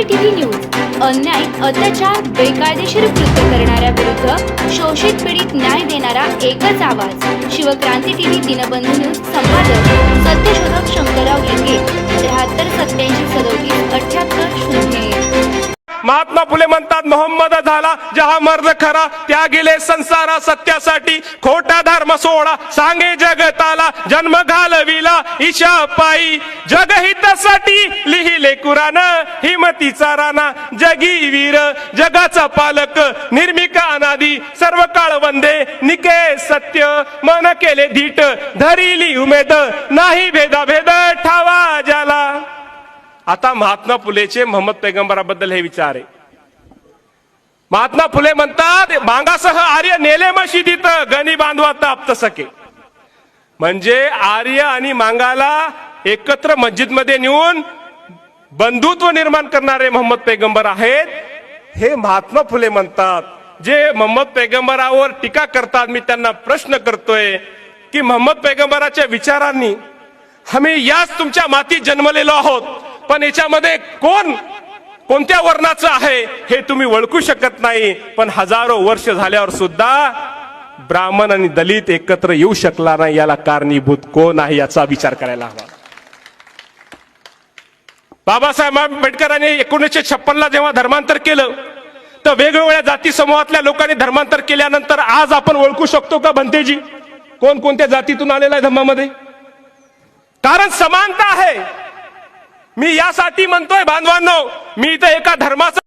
क्रांती TV news अन्याय अत्याचार बेकायदेशीर कृत्य करणाऱ्या विरुद्ध शोषित पीडित न्याय देणारा एकच आवाज. शिवक्रांती टीव्ही दिनबंधू न्यूज संपादक सत्यशोधक शंकरराव लिंगे त्र्याहत्तर सत्याऐंशी सदोतीस अठ्याहत्तर शून्य महात्मा फुले म्हणतात मोहम्मद झाला जहा मर्द खरा त्या गेले संसारा सत्यासाठी. खोटा धर्म सोडा सांगे जगताला जन्म घालविला ईशा पायी जगहितासाठी कुराण हिमतीचा राणा जगी वीर जगाचा पालक निर्मिका अनादी सर्व काळ वंदे निके सत्य मन केले धीट धरिली उमेद नाही भेदाभेद ठावा ज्याला. आता महात्मा फुलेचे मोहम्मद पैगंबराबद्दल हे विचार आहे. महात्मा फुले म्हणतात मांगासह आर्य नेले मशिदीत गणी बांधवा ताप्त सके. म्हणजे आर्य आणि मांगाला एकत्र मस्जिदमध्ये नेऊन बंधुत्व निर्माण करणारे मोहम्मद पैगंबर आहेत. हे महात्मा फुले म्हणतात जे मोहम्मद पैगंबरावर टीका करतात मी त्यांना प्रश्न करतोय की मोहम्मद पैगंबराच्या विचारांनी आम्ही याच तुमच्या मातीत जन्मलेलो आहोत पण याच्यामध्ये कोण कोणत्या वर्णाचं आहे हे तुम्ही ओळखू शकत नाही पण हजारो वर्ष झाल्यावर सुद्धा ब्राह्मण आणि दलित एकत्र येऊ शकला नाही याला कारणीभूत कोण आहे याचा विचार करायला हवा. बाबासाहेब आंबेडकरांनी एकोणीसशे छप्पनला जेव्हा धर्मांतर केलं तर वेगवेगळ्या जाती समूहातल्या लोकांनी धर्मांतर केल्यानंतर आज आपण ओळखू शकतो का भंतेजी? कोण कोणत्या जातीतून आलेला आहे धम्मामध्ये कारण समानता आहे. मी यासाठी म्हणतोय बांधवांनो मी इथं एका धर्माचा